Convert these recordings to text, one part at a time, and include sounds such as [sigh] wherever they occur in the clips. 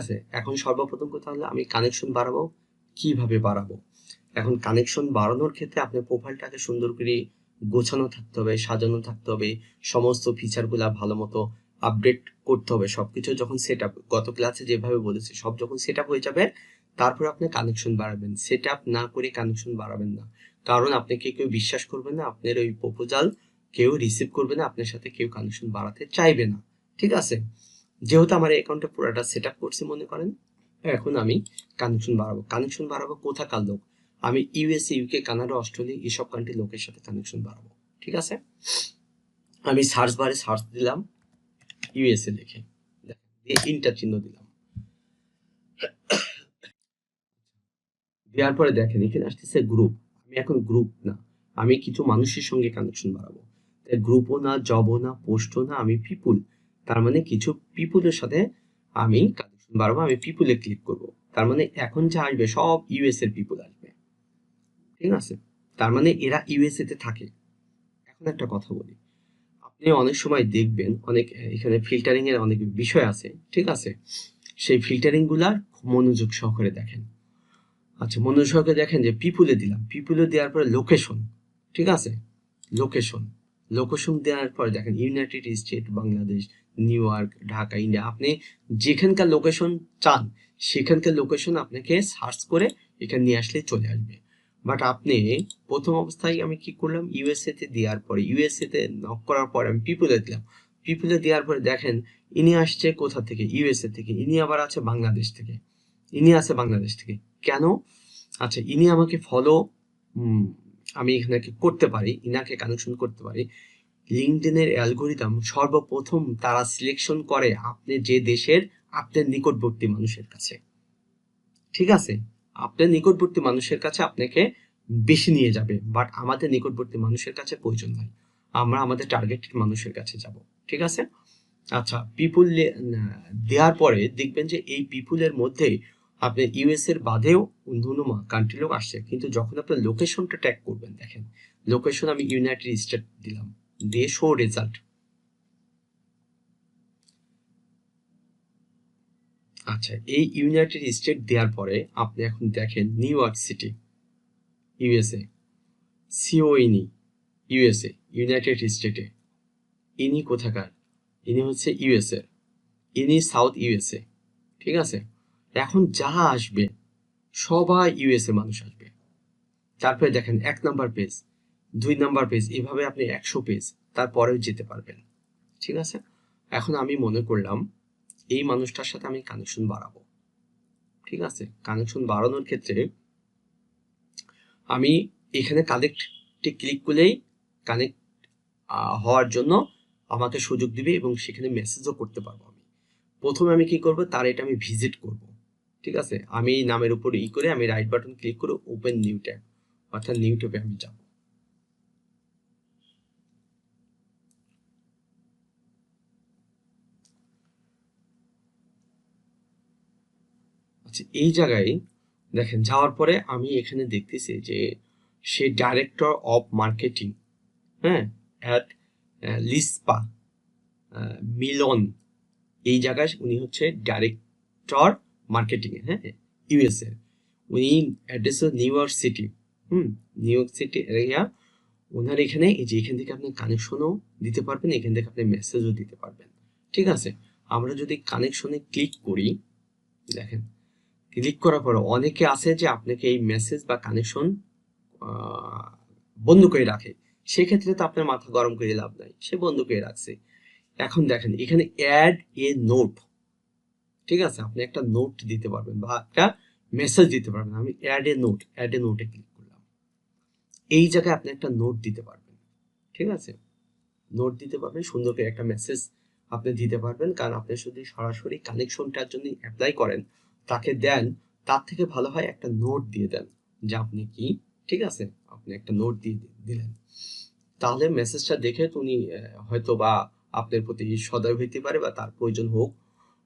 আছে? এখন সর্বপ্রথম কথা হলো আমি কানেকশন বাড়াবো। কীভাবে বাড়াবো? এখন কানেকশন বাড়ানোর ক্ষেত্রে আপনার প্রোফাইলটাকে সুন্দর করে গোছানো থাকতে হবে, সাজানো থাকতে হবে। সমস্ত ফিচারগুলা ভালো মতো আপডেট করতে হবে। সবকিছু যখন সেট আপ গত ক্লাসে যেভাবে বলেছি, সব যখন সেট আপ হয়ে যাবে, তারপর আপনি কানেকশন বাড়াবেন। সেট আপ না করে কানেকশন বাড়াবেন না। কারণ আপনাকে কেউ বিশ্বাস করবে না, আপনার ওই প্রপোজাল কেউ রিসিভ করবে না, আপনার সাথে কেউ কানেকশন বাড়াতে চাইবে না। ঠিক আছে? যেহেতু আমার অ্যাকাউন্টে পুরোটা সেট আপ করছি, মনে করেন, এখন আমি কানেকশন বাড়াবো। কানেকশন বাড়াবো কোথাকার লোক? আমি ইউএসএ ইউকে কানাডা অস্ট্রেলিয়া এইসব কান্ট্রি লোকের সাথে কানেকশন বাড়াবো, ঠিক আছে? আমি সার্চ বারে সার্চ দিলাম ইউএসএ লিখে। দিয়ে ইন্টার চিহ্ন দিলাম। দেওয়ার পরে দেখেন, এখানে আসতেছে গ্রুপ আমি এখন গ্রুপ না, আমি কিছু মানুষের সঙ্গে কানেকশন বাড়াবো। গ্রুপও না জবও না পোস্টও না, আমি পিপুল তার মানে কিছু পিপুলের সাথে আমি কানেকশন বাড়াবো, আমি পিপুলে ক্লিক করব। তার মানে এখন যা আসবে সব ইউএস এর পিপুল আসবে। ঠিক আছে? তার মানে এরা ইউএসএ তে থাকে। এখন একটা কথা বলি। আপনি অনেক সময় দেখবেন, অনেক, এখানে ফিল্টারিং এর অনেক বিষয় আছে। ঠিক আছে? সেই ফিল্টারিংগুলা মনোযোগ সহকারে দেখেন। আচ্ছা মনোযোগ সহকারে দেখেন যে পিপুলে দিলাম। পিপুলে দেওয়ার পরে লোকেশন ঠিক আছে? লোকেশন লোকেশন দেওয়ার পরে দেখেন United State Bangladesh New York Dhaka India আপনি যেখানকার লোকেশন চান, সেখানকার লোকেশন আপনাকে সার্চ করে এখানে নিয়ে আসলে চলে আসবে। বাট আপনি প্রথম অবস্থায় আমি কি করলাম ইউএসএ তে দেওয়ার পরে ইউএসএ তে নক করার পরে আমি পিপুলে দিলাম পিপুলে দেওয়ার পরে দেখেন, ইনি আসছে কোথা থেকে? ইউএসএ থেকে। ইনি আবার আছে বাংলাদেশ থেকে। ইনি আছে বাংলাদেশ থেকে। কেন? আচ্ছা ইনি আমাকে ফলো আমি এখানে করতে পারি, ইনাকে কানেকশন করতে পারি। লিঙ্কডইনের অ্যালগোরিদম সর্বপ্রথম তারা সিলেকশন করে আপনি যে দেশের, আপনার নিকটবর্তী মানুষের কাছে। ঠিক আছে? আপনার নিকটবর্তী মানুষের কাছে আপনাকে বেশি নিয়ে যাবে বাট আমাদের নিকটবর্তী মানুষের কাছে প্রয়োজন নয় আমরা আমাদের টার্গেটেড মানুষের কাছে যাব। ঠিক আছে? আচ্ছা পিপুল দেওয়ার পরে দেখবেন যে এই পিপুলের মধ্যে আপনি ইউএস এর বাদেও অন্য কান্ট্রি লোক আসছে। কিন্তু যখন আপনার লোকেশনটা ট্যাগ করবেন, দেখেন। লোকেশন আমি ইউনাইটেড স্টেট দিলাম। দিয়ে শো রেজাল্ট আচ্ছা এই ইউনাইটেড স্টেট দেওয়ার পরে আপনি এখন দেখেন নিউ ইয়র্ক সিটি ইউএসএ সিওইনি ইউএসএ ইউনাইটেড স্টেটে ইনি কোথাকার? ইনি হচ্ছে ইউএসএ ইনি সাউথ ইউএসএ ঠিক আছে? এখন যা আসবে, সবাই ইউএসএ মানুষ আসবে। তারপরে দেখেন এক নাম্বার পেজ দুই নাম্বার পেজ এভাবে আপনি একশো পেজ তারপরেও যেতে পারবেন। ঠিক আছে? এখন আমি মনে করলাম এই মানুষটার সাথে আমি কানেকশন বাড়াবো। ঠিক আছে? কানেকশন বাড়ানোর ক্ষেত্রে আমি এখানে কানেক্টে ক্লিক করলেই কানেক্ট হওয়ার জন্য আমাকে সুযোগ দিবে এবং সেখানে মেসেজও করতে পারব আমি। প্রথমে আমি কি করব? তার এটা আমি ভিজিট করব। ঠিক আছে? আমি নামের উপর ই করে আমি রাইট বাটন ক্লিক করে ওপেন নিউ ট্যাব অর্থাৎ নিউ ট্যাবে আমি যাব। আচ্ছা এই জায়গায় দেখেন, যাওয়ার পরে আমি এখানে দেখতেছি যে সে ডাইরেক্টর অফ মার্কেটিং হ্যাঁ অ্যাট লিসপা মিলন এই জায়গায় উনি হচ্ছে ডাইরেক্টর মার্কেটিং হ্যাঁ ইউএসএ উনি address New York City hmm New York City area ওনার এখানে, এই যে এখান থেকে আপনি কানেকশনও দিতে পারবেন, এখান থেকে আপনি মেসেজও দিতে পারবেন, ঠিক আছে? আমরা যদি কানেকশনে ক্লিক করি, দেখেন ক্লিক করার পর অনেকে আছে যে আপনাকে এই মেসেজ বা কানেকশন বন্ধ করে রাখে। সেক্ষেত্রে তো আপনার মাথা গরম করে লাভ নাই। সে বন্ধ করে রাখছে। এখন দেখেন, এখানে অ্যাড এ নোট ঠিক আছে? আপনি একটা নোট দিতে পারবেন বা একটা মেসেজ দিতে পারবেন। আমি add a note add a নোটে ক্লিক করলাম। এই জায়গায় আপনি একটা নোট দিতে পারবেন। ঠিক আছে? নোট দিতে পারবেন, সুন্দর করে একটা মেসেজ আপনি দিতে পারবেন। কারণ আপনি যদি সরাসরি কানেকশনটার জন্য অ্যাপ্লাই করেন তাকে দেন, তার থেকে ভালো হয় একটা নোট দিয়ে দেন যে আপনি কি, ঠিক আছে? আপনি একটা নোট দিয়ে দিলেন। তাহলে মেসেজটা দেখে উনি হয়তো বা আপনার প্রতি সদয় হইতে পারে বা তার প্রয়োজন হোক,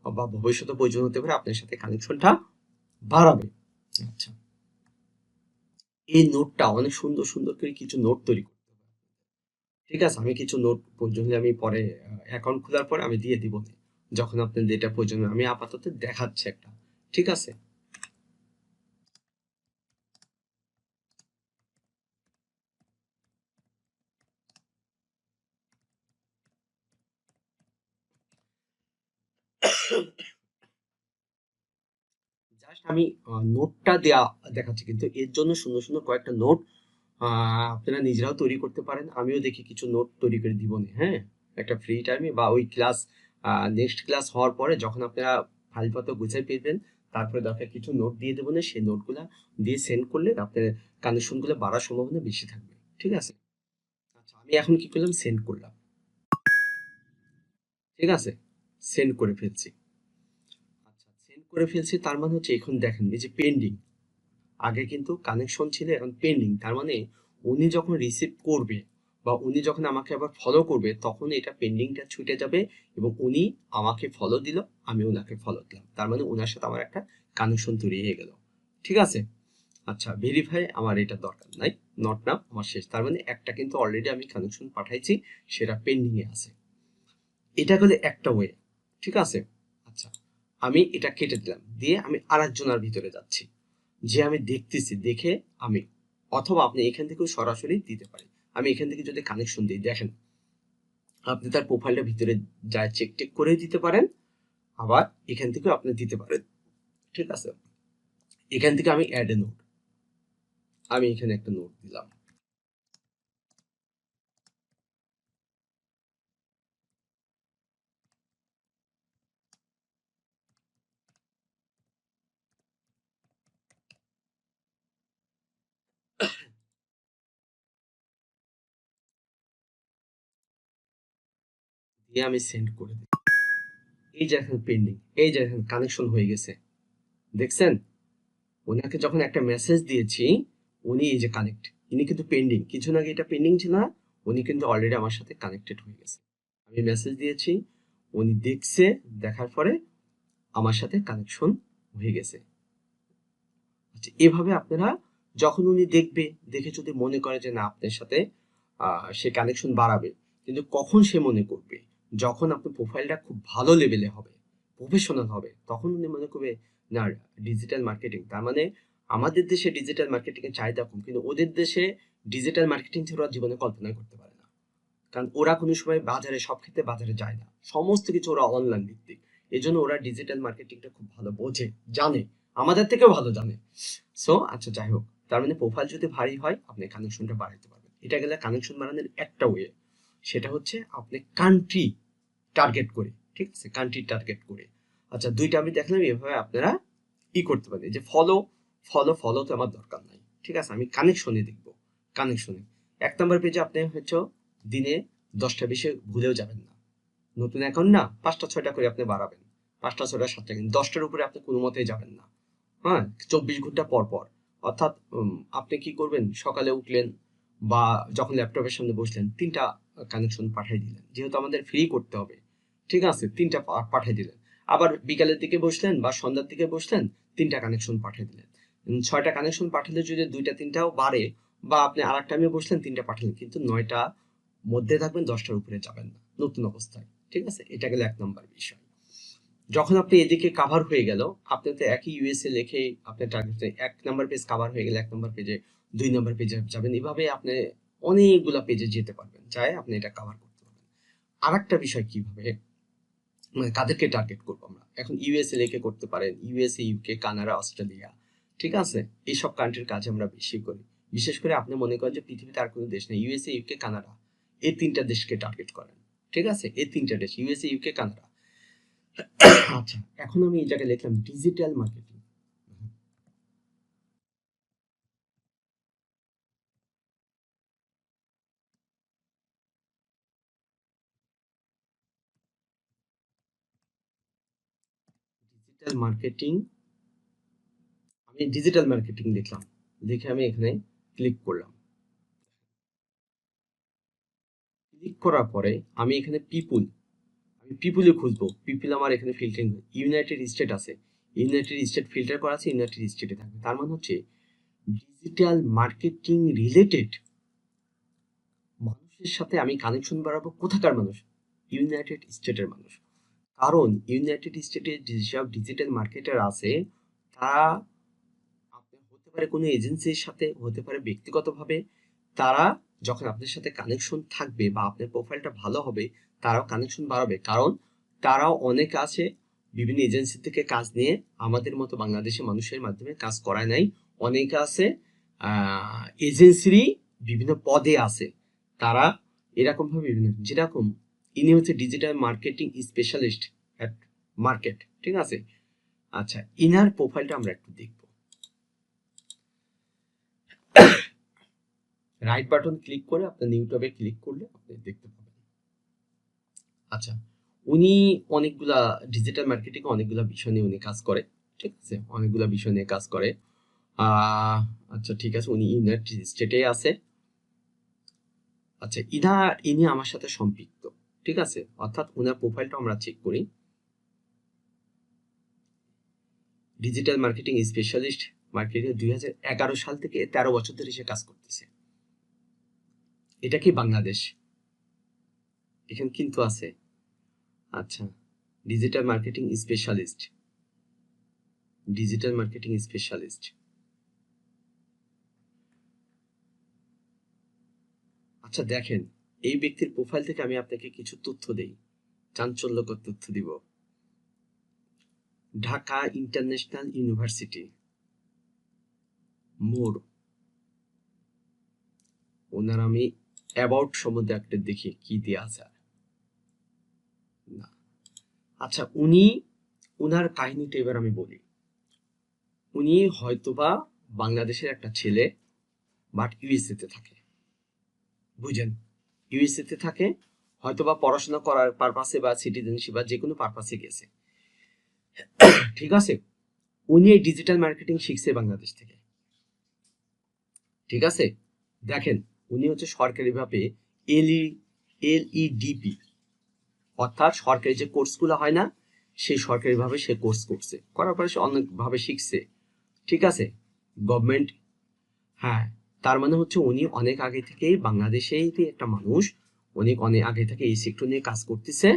বা ভবিষ্যতে প্রয়োজন হতে পারে আপনার সাথে কানেকশনটা বাড়াবে। আচ্ছা। এই নোটটা অনেক সুন্দর সুন্দর করে কিছু নোট তৈরি করতে ঠিক আছে, আমি কিছু নোট প্রয়োজন আমি পরে অ্যাকাউন্ট খোলার পরে আমি দিয়ে দিব। যখন আপনার যেটা প্রয়োজন। আমি আপাতত দেখাচ্ছি একটা। ঠিক আছে। আমি নোটটা দেয়া, দেখাচ্ছি কিন্তু এর জন্য সুন্দর সুন্দর কয়েকটা নোট আপনারা নিজেরাও তৈরি করতে পারেন। আমিও দেখি কিছু নোট তৈরি করে দিব হ্যাঁ? একটা ফ্রি টাইমে বা ওই ক্লাস নেক্সট ক্লাস হওয়ার পরে যখন আপনারা ফাইলপত্র গুছাই পেবেন তারপরে দরকার কিছু নোট দিয়ে দেবো না, সেই নোটগুলো দিয়ে সেন্ড করলে আপনার কানেকশনগুলো বাড়ার সম্ভাবনা বেশি থাকবে, ঠিক আছে? আচ্ছা আমি এখন কি করলাম? সেন্ড করলাম। ঠিক আছে? সেন্ড করে ফেলছি। আচ্ছা সেন্ড করে ফেলছি, তার মানে হচ্ছে এখন দেখেন, এই যে পেন্ডিং আগে কিন্তু কানেকশন ছিল, এখন পেন্ডিং তার মানে উনি যখন রিসিভ করবে বা উনি যখন আমাকে আবার ফলো করবে, তখন এটা পেন্ডিংটা ছুটে যাবে এবং উনি আমাকে ফলো দিল, আমি ওনাকে ফলো দিলাম। তার মানে ওনার সাথে আমার একটা কানেকশন তৈরি হয়ে গেল। ঠিক আছে? আচ্ছা ভেরিফাই আমার এটা দরকার নাই নট নাও আমার শেষ। তার মানে একটা কিন্তু অলরেডি আমি কানেকশন পাঠাইছি, সেটা পেন্ডিং এ আছে। এটা গেলে একটা ওয়ে ঠিক আছে? আচ্ছা আমি এটা কেটে দিলাম। দিয়ে আমি আরেকজনের ভিতরে যাচ্ছি। যে আমি দেখতেছি, দেখে আমি, অথবা আপনি এখান থেকেও সরাসরি দিতে পারেন। আমি এখান থেকে যদি কানেকশন দিই, দেখেন, আপনি তার প্রোফাইলটা ভিতরে যা চেক টেক করে দিতে পারেন, আবার এখান থেকেও আপনি দিতে পারেন। ঠিক আছে? এখান থেকে আমি অ্যাড এ নোট আমি এখানে একটা নোট দিলাম। দিয়ে আমি সেন্ড করে দিই। এই যে এখন পেন্ডিং এই যে এখন কানেকশন হয়ে গেছে। দেখছেন? ওনাকে যখন একটা মেসেজ দিয়েছি, উনি এই যে কানেক্ট ইনি কিন্তু পেন্ডিং কিছু আগে এটা পেন্ডিং ছিল না, উনি কিন্তু অলরেডি আমার সাথে কানেক্টেড হয়ে গেছে। আমি মেসেজ দিয়েছি, উনি দেখছে, দেখার পরে আমার সাথে কানেকশন হয়ে গেছে। আচ্ছা এভাবে আপনারা যখন উনি দেখবে, দেখে যদি মনে করে যে না, আপনার সাথে সে কানেকশন বাড়াবে, কিন্তু কখন সে মনে করবে? যখন আপনার প্রোফাইলটা খুব ভালো লেভেলে হবে প্রফেশনাল হবে, তখন উনি মনে করবে, না ডিজিটাল মার্কেটিং তার মানে আমাদের দেশে ডিজিটাল মার্কেটিং এর চাহিদা কম, কিন্তু ওদের দেশে ডিজিটাল মার্কেটিং ছাড়া জীবনে কল্পনা করতে পারে না। কারণ ওরা কোনো সময় বাজারে, সব ক্ষেত্রে বাজারে যায় না। সমস্ত কিছু ওরা অনলাইন ভিত্তিক। এই জন্য ওরা ডিজিটাল মার্কেটিংটা খুব ভালো বোঝে, জানে, আমাদের থেকেও ভালো জানে। সো আচ্ছা যাই হোক। তার মানে প্রোফাইল যদি ভারী হয়, আপনি কানেকশনটা বাড়াইতে পারবেন। এটা গেলে কানেকশন বাড়ানোর একটা ওয়ে সেটা হচ্ছে, আপনি কান্ট্রি টার্গেট করে, ঠিক আছে? কান্ট্রি টার্গেট করে। আচ্ছা দুইটা আমি দেখলাম, এভাবে আপনারা ই করতে পারেন যে ফলো ফলো ফলো তো আমার দরকার নাই, ঠিক আছে? আমি কানেকশনে দেখব কানেকশনে এক নম্বর পেজে আপনি হচ্ছে দিনে দশটা বেশি ভুলেও যাবেন না। নতুন অ্যাকাউন্ট না, পাঁচটা, ছয়টা করে আপনি বাড়াবেন। পাঁচটা, ছয়টা, সাতটা কিন্তু দশটার উপরে আপনি কোনো মতেই যাবেন না। হ্যাঁ? চব্বিশ ঘণ্টা পর পর। অর্থাৎ আপনি কি করবেন? সকালে উঠলেন বা যখন ল্যাপটপের সামনে বসলেন, তিনটা কানেকশন পাঠিয়ে দিলেন। যেহেতু আমাদের ফ্রি করতে হবে। ঠিক আছে, তিনটা পাঠিয়ে দিলেন। আবার বিকালের দিকে বসলেন বা সন্ধ্যার দিকে বসলেন, তিনটা কানেকশন পাঠিয়ে দিলেন। ছয়টা কানেকশন পাঠালে যদি দুইটা তিনটাও বাড়ে বা আপনি আর এক টাইমে বসলেন, তিনটা পাঠালেন, কিন্তু নয়টা মধ্যে থাকবেন, দশটার উপরে যাবেন না। নতুন অবস্থায়, ঠিক আছে? এটা গেলে এক নম্বর বিষয়। যখন আপনি এদিকে কাভার হয়ে গেল, আপনি তো একই ইউএসএ লিখে আপনার টার্গেট এক নম্বর পেজ কাভার হয়ে গেলে এক নম্বর পেজে দুই নম্বর পেজে যাবেন। এভাবে আপনি অনেকগুলা পেজে যেতে পারবেন চাই আপনি এটা কাভার করতে পারবেন। আর একটা বিষয় কীভাবে মানে কাদেরকে টার্গেট করব আমরা। এখন ইউএসএ লেকে করতে পারেন ইউএসএ ইউকে কানাডা অস্ট্রেলিয়া ঠিক আছে? এইসব কান্ট্রির কাজ আমরা বেশি করি। বিশেষ করে আপনি মনে করেন যে পৃথিবীতে আর কোনো দেশ নেই ইউএসএ ইউকে কানাডা এই তিনটা দেশকে টার্গেট করেন, ঠিক আছে? এই তিনটা দেশ ইউএসএ ইউকে কানাডা আচ্ছা এখন আমি এই জায়গায় লিখলাম ডিজিটাল মার্কেটিং ডিজিটাল মার্কেটিং আমি ডিজিটাল মার্কেটিং লিখলাম লিখে আমি এখানে ক্লিক করলাম। ক্লিক করার পরে আমি এখানে পিপুল আমি পিপুলে খুঁজবো। পিপুল আমার এখানে ফিল্টারিং ইউনাইটেড স্টেট আছে। ইউনাইটেড স্টেট ফিল্টার করা আছে ইউনাইটেড স্টেটে থাকবে। তার মানে হচ্ছে ডিজিটাল মার্কেটিং রিলেটেড মানুষের সাথে আমি কানেকশন বাড়াবো কোথাকার মানুষ? ইউনাইটেড স্টেটের মানুষ। কারণ ইউনাইটেড স্টেটে যেসব ডিজিটাল মার্কেটার আছে, তারা আপনার হতে পারে কোনো এজেন্সির সাথে, হতে পারে ব্যক্তিগতভাবে, তারা যখন আপনার সাথে কানেকশন থাকবে বা আপনার প্রোফাইলটা ভালো হবে, তারাও কানেকশন বাড়াবে। কারণ তারাও অনেক আছে, বিভিন্ন এজেন্সি থেকে কাজ নিয়ে আমাদের মতো বাংলাদেশের মানুষের মাধ্যমে কাজ করায় নাই। অনেকে আছে এজেন্সিরই বিভিন্ন পদে আছে। তারা এরকমভাবে বিভিন্ন যেরকম ইনি হচ্ছে digital marketing specialist at market ঠিক আছে? আচ্ছা ইনার প্রোফাইলটা আমরা একটু দেখব। রাইট বাটন ক্লিক করে আপনার ইউটিউবে ক্লিক করলে আপনি দেখতে পাবেন। আচ্ছা উনি অনেকগুলা ডিজিটাল মার্কেটিং অনেকগুলা বিষয় নিয়ে উনি কাজ করে, ঠিক আছে? অনেকগুলা বিষয় নিয়ে কাজ করে। আচ্ছা ঠিক আছে, উনি ইউনাইটেড স্টেটে আছে। আচ্ছা ইনা ইনি আমার সাথে সম্পৃক্ত। ঠিক আছে? অর্থাৎ ওনার প্রোফাইলটা আমরা চেক করি। ডিজিটাল মার্কেটিং স্পেশালিস্ট মার্কেটিং দুই সাল থেকে তেরো বছর ধরে সে কাজ করতেছে। এটা কি বাংলাদেশ? এখানে কিন্তু আছে। আচ্ছা digital marketing specialist digital marketing specialist আচ্ছা দেখেন এই ব্যক্তির প্রোফাইল থেকে আমি আপনাকে কিছু তথ্য দেই। চাঞ্চল্যকর তথ্য দিব। Dhaka international university. মোর ওনার আমি অ্যাবাউট সম্বন্ধে একটা দেখি কি দিয়ে আছে না। আচ্ছা উনি, উনার কাহিনীটা এবার আমি বলি। উনি হয়তোবা বাংলাদেশের একটা ছেলে বাট ইউএসএ তে থাকে। বুঝেন? ইউএসএ তে থাকে, হয়তোবা পড়াশোনা করার পারপাসে বা সিটিজেনশিপ বা যে কোনো পারপাসে গেছে। ঠিক আছে? উনি এই ডিজিটাল মার্কেটিং শিখছে বাংলাদেশ থেকে। ঠিক আছে? দেখেন, উনি হচ্ছে সরকারিভাবে এলই এলইডিপি অর্থাৎ সরকারি যে কোর্সগুলো হয় না, সেই সরকারিভাবে সে কোর্স করছে। করার পরে সে অনেকভাবে শিখছে। ঠিক আছে? গভর্নমেন্ট হ্যাঁ তার মানে হচ্ছে উনি অনেক আগে থেকেই বাংলাদেশেই একটা মানুষ। উনি অনেক আগে থেকে এই সেক্টর নিয়ে কাজ করতেছে।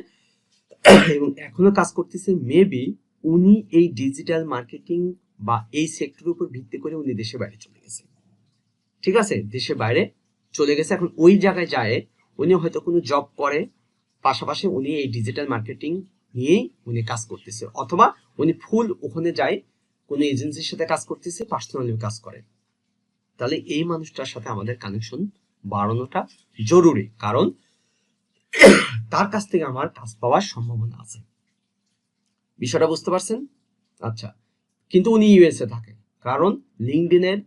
এবং এখনও কাজ করতেছে মেবি উনি এই ডিজিটাল মার্কেটিং বা এই সেক্টরের উপর ভিত্তি করে উনি দেশের বাইরে চলে গেছে। ঠিক আছে? দেশের বাইরে চলে গেছে। এখন ওই জায়গায় যায়, উনি হয়তো কোনো জব করে, পাশাপাশি উনি এই ডিজিটাল মার্কেটিং নিয়েই উনি কাজ করতেছে। অথবা উনি ফুল ওখানে যায়, কোনো এজেন্সির সাথে কাজ করতেছে পার্সোনালি কাজ করে। তাহলে এই মানুষটার সাথে আমাদের কানেকশন বাড়ানোটা জরুরি। কারণ [coughs] তার কাছ থেকে আমার কাজ পাওয়ার সম্ভাবনা আছে। বিষয়টা বুঝতে পারছেন? আচ্ছা কিন্তু উনি ইউএসএ থাকে। কারণ লিঙ্কডিনের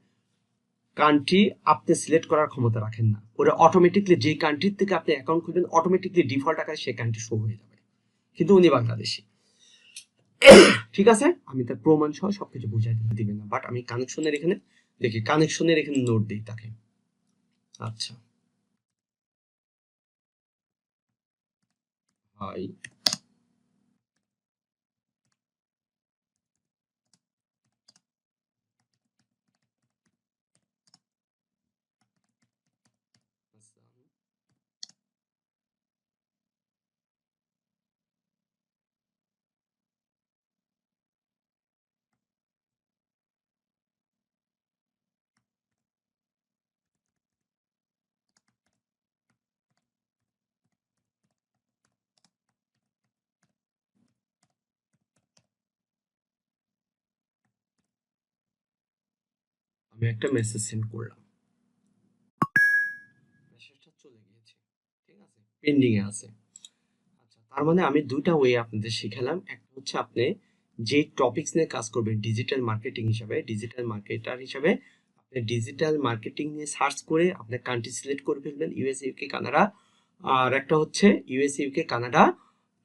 কান্ট্রি আপনি সিলেক্ট করার ক্ষমতা রাখেন না। ওরা অটোমেটিকলি যে কান্ট্রির থেকে আপনি অ্যাকাউন্ট খুলবেন অটোমেটিকলি ডিফল্ট আকারে সেই কান্ট্রি শো হয়ে যাবে। কিন্তু উনি বাংলাদেশি। [coughs] ঠিক আছে? আমি তার প্রমাণ সহ সবকিছু বুঝাই দিবেন না। বাট আমি কানেকশনের এখানে দেখি কানেকশনের এখানে নোট দিই তাকে। আচ্ছা। হাই আমি একটা মেসেজ সেন্ড করলাম। মেসেজটা চলে গিয়েছে, ঠিক আছে? পেন্ডিং এ আছে। আচ্ছা তার মানে আমি দুইটা ওয়ে আপনাদের শিখালাম। একটা হচ্ছে আপনি যে টপিকস নিয়ে কাজ করবেন ডিজিটাল মার্কেটিং হিসাবে ডিজিটাল মার্কেটার হিসাবে, আপনি ডিজিটাল মার্কেটিং নিয়ে সার্চ করে আপনি কান্ট্রি সিলেক্ট করে ফেলবেন ইউএস ইউকে কানাডা আর একটা হচ্ছে ইউএস ইউকে কানাডা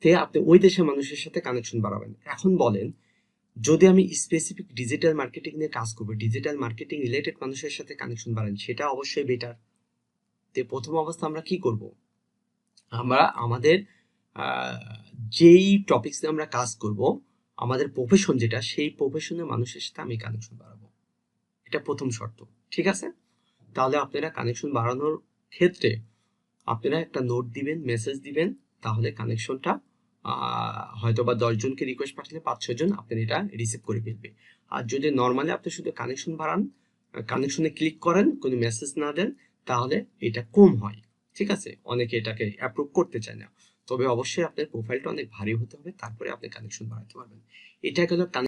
তে আপনি ওই দেশের মানুষের সাথে কানেকশন বাড়াবেন। এখন বলেন যদি আমি স্পেসিফিক ডিজিটাল মার্কেটিং নিয়ে কাজ করব ডিজিটাল মার্কেটিং রিলেটেড মানুষের সাথে কানেকশন বাড়ান, সেটা অবশ্যই বেটার তে প্রথম অবস্থা আমরা কি করব? আমরা আমাদের যেই টপিক্স নিয়ে আমরা কাজ করব, আমাদের প্রফেশন যেটা, সেই প্রফেশনের মানুষের সাথে আমি কানেকশন বাড়াবো। এটা প্রথম শর্ত, ঠিক আছে? তাহলে আপনারা কানেকশন বাড়ানোর ক্ষেত্রে আপনারা একটা নোট দিবেন মেসেজ দিবেন, তাহলে কানেকশনটা হয়তো বা দশজনকে রিকোয়েস্ট পাঠালে পাঁচ ছজন জন আপনার এটা রিসিভ করে ফেলবে। আর যদি নর্মালি আপনি শুধু কানেকশন বাড়ান কানেকশনে ক্লিক করেন, কোনো মেসেজ না দেন, তাহলে এটা কম হয়। ঠিক আছে? অনেকে এটাকে অ্যাপ্রুভ করতে চায় না। তবে অবশ্যই আপনার প্রোফাইলটা অনেক ভারী হতে হবে, তারপরে আপনি কানেকশন বাড়াতে পারবেন। এটা গেল